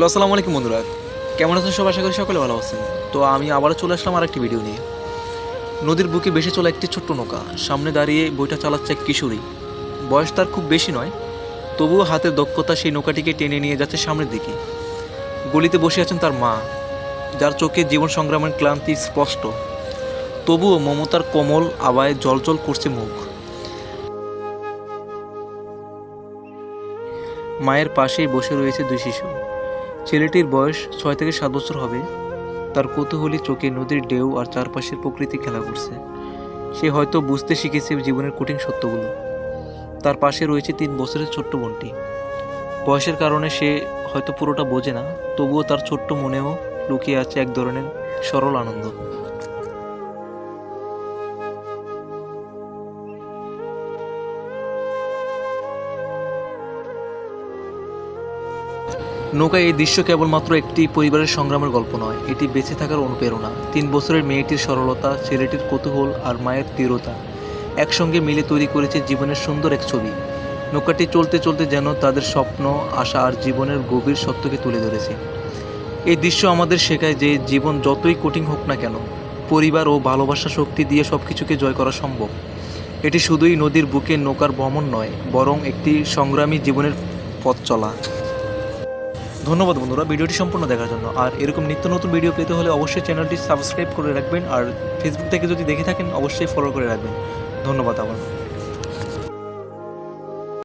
Hello, আসসালামু আলাইকুম বন্ধুরা। কেমন আছেন সব আশা করি সকলে ভালো আছেন। তো আমি আবারও চলে আসলাম আর একটি ভিডিও নিয়ে। নদীর বুকে বেশি চলা একটি ছোট্ট নৌকা। সামনে দাঁড়িয়ে বইটা চালাচ্ছে এক কিশোরী। বয়স তার খুব বেশি নয়, তবুও হাতের দক্ষতা সেই নৌকাটিকে টেনে নিয়ে যাচ্ছে সামনের দিকে। গলিতে বসে আছেন তার মা, যার চোখে জীবন সংগ্রামের ক্লান্তি স্পষ্ট। তবুও মমতার কোমল আবায় জলজল করছে মুখ। মায়ের পাশেই বসে রয়েছে দুই শিশু। ছেলেটির বয়স ছয় থেকে সাত বছর হবে। তার কৌতূহলী চোখে নদীর ঢেউ আর চারপাশের প্রকৃতি খেলা করছে। সে হয়তো বুঝতে শিখেছে জীবনের কঠিন সত্যগুলো। তার পাশে রয়েছে তিন বছরের ছোট্ট বোনটি। বয়সের কারণে সে হয়তো পুরোটা বোঝে না, তবুও তার ছোট্ট মনেও লুকিয়ে আছে এক ধরনের সরল আনন্দ। নৌকা এই দৃশ্য কেবলমাত্র একটি পরিবারের সংগ্রামের গল্প নয়, এটি বেঁচে থাকার অনুপ্রেরণা। তিন বছরের মেয়েটির সরলতা, ছেলেটির কৌতূহল আর মায়ের তীরতা একসঙ্গে মিলে তৈরি করেছে জীবনের সুন্দর এক ছবি। নৌকাটি চলতে চলতে যেন তাদের স্বপ্ন, আশা আর জীবনের গভীর সত্যকে তুলে ধরেছে। এই দৃশ্য আমাদের শেখায় যে জীবন যতই কঠিন হোক না কেন, পরিবার ও ভালোবাসা শক্তি দিয়ে সব কিছুকে জয় করা সম্ভব। এটি শুধুই নদীর বুকে নৌকার ভ্রমণ নয়, বরং একটি সংগ্রামী জীবনের পথ চলা। ধন্যবাদ বন্ধুরা ভিডিওটি সম্পূর্ণ দেখার জন্য। আর এরকম নিত্য নতুন ভিডিও পেতে হলে অবশ্যই চ্যানেলটি সাবস্ক্রাইব করে রাখবেন। আর ফেসবুক থেকে যদি দেখে থাকেন, অবশ্যই ফলো করে রাখবেন। ধন্যবাদ আবার।